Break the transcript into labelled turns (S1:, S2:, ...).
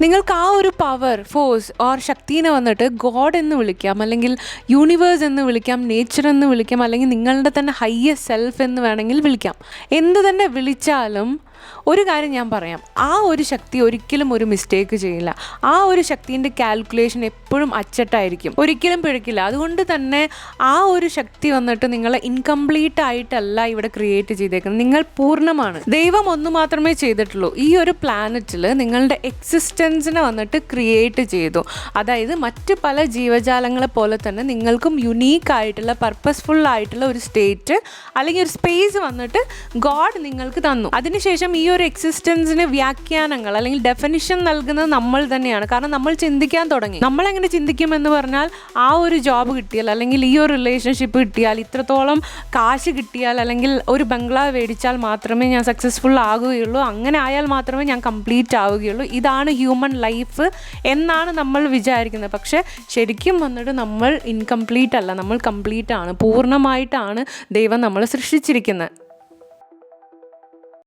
S1: നിങ്ങൾക്ക് ആ ഒരു പവർ ഫോഴ്സ് ഓർ ശക്തിനെ വന്നിട്ട് ഗോഡ് എന്ന് വിളിക്കാം അല്ലെങ്കിൽ യൂണിവേഴ്സ് എന്ന് വിളിക്കാം നേച്ചർ എന്ന് വിളിക്കാം അല്ലെങ്കിൽ നിങ്ങളുടെ തന്നെ ഹയ്യസ്റ്റ് സെൽഫ് എന്ന് വേണമെങ്കിൽ വിളിക്കാം. എന്ത് തന്നെ വിളിച്ചാലും ഒരു കാര്യം ഞാൻ പറയാം. ആ ഒരു ശക്തി ഒരിക്കലും ഒരു മിസ്റ്റേക്ക് ചെയ്യില്ല. ആ ഒരു ശക്തിന്റെ കാൽക്കുലേഷൻ എപ്പോഴും അച്ചട്ടായിരിക്കും. ഒരിക്കലും പിഴക്കില്ല. അതുകൊണ്ട് തന്നെ ആ ഒരു ശക്തി വന്നിട്ട് നിങ്ങളെ ഇൻകംപ്ലീറ്റ് ആയിട്ടല്ല ഇവിടെ ക്രിയേറ്റ് ചെയ്തേക്കുന്നത്. നിങ്ങൾ പൂർണമാണ്. ദൈവം ഒന്ന് മാത്രമേ ചെയ്തിട്ടുള്ളൂ. ഈ ഒരു പ്ലാനറ്റിൽ നിങ്ങളുടെ എക്സിസ്റ്റൻസിനെ വന്നിട്ട് ക്രിയേറ്റ് ചെയ്തു. അതായത് മറ്റ് പല ജീവജാലങ്ങളെ പോലെ തന്നെ നിങ്ങൾക്കും യുണീക്ക് ആയിട്ടുള്ള പർപ്പസ്ഫുൾ ആയിട്ടുള്ള ഒരു സ്റ്റേറ്റ് അല്ലെങ്കിൽ ഒരു സ്പേസ് വന്നിട്ട് ഗോഡ് നിങ്ങൾക്ക് തന്നു. അതിനുശേഷം ഈ ഒരു എക്സിസ്റ്റൻസിന് വ്യാഖ്യാനങ്ങൾ അല്ലെങ്കിൽ ഡെഫിനിഷൻ നൽകുന്നത് നമ്മൾ തന്നെയാണ്. കാരണം നമ്മൾ ചിന്തിക്കാൻ തുടങ്ങി. നമ്മൾ എങ്ങനെ ചിന്തിക്കും എന്ന് പറഞ്ഞാൽ ആ ഒരു ജോബ് കിട്ടിയാൽ അല്ലെങ്കിൽ ഈ ഒരു റിലേഷൻഷിപ്പ് കിട്ടിയാൽ ഇത്രത്തോളം കാശ് കിട്ടിയാൽ അല്ലെങ്കിൽ ഒരു ബംഗ്ലാവ് മേടിച്ചാൽ മാത്രമേ ഞാൻ സക്സസ്ഫുൾ ആകുകയുള്ളൂ. അങ്ങനെ ആയാൽ മാത്രമേ ഞാൻ കംപ്ലീറ്റ് ആവുകയുള്ളൂ. ഇതാണ് ഹ്യൂമൻ ലൈഫ് എന്നാണ് നമ്മൾ വിചാരിക്കുന്നത്. പക്ഷേ ശരിക്കും വന്നിട്ട് നമ്മൾ ഇൻകംപ്ലീറ്റ് അല്ല. നമ്മൾ കംപ്ലീറ്റ് ആണ്. പൂർണമായിട്ടാണ് ദൈവം നമ്മളെ സൃഷ്ടിച്ചിരിക്കുന്നത്.